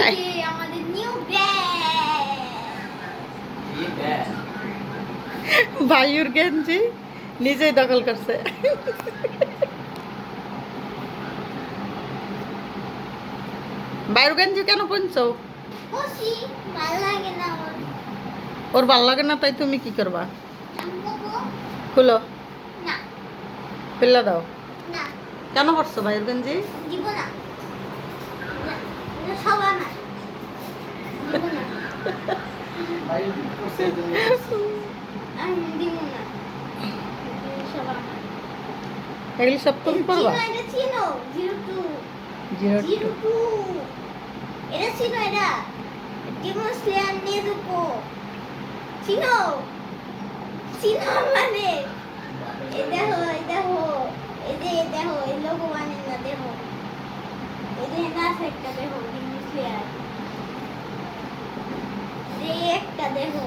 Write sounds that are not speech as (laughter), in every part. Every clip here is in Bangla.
এই যে আমাদের নিউ ব্যাগ (laughs) ভাইয়ের গেঞ্জি নিজেই দখল করছে। বাইর গেঞ্জি কেন আমার। ওর ভালো লাগে না তাই তুমি কি করবা? খুলো। খুললে দাও। কেন পড়ছো ভাইয়ের গেঞ্জি দিব না না, না, সব আমার দিব না আমি দিব না সব আমার এগুলি সব তুমি চিনো জিরো টু। এটা চিনো এটা। ডিমন স্লেয়ার নেজুকো চিনো চিনো মানে। এই দেখো এই দেখো। এই দেখো এই লোগো মানে না দেখো। যে না একটা দেখো ডিমন স্লেয়ার দেখো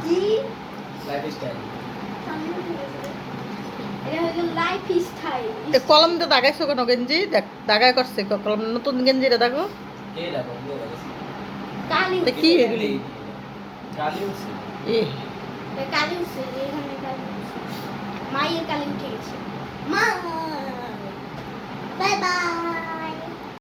কি কলম দিয়ে দাগাইছো কেন গেঞ্জি দেখ দাগাই করছে কলম নতুন গেঞ্জিটা দেখো কি কালি উঠে গেছে। মা!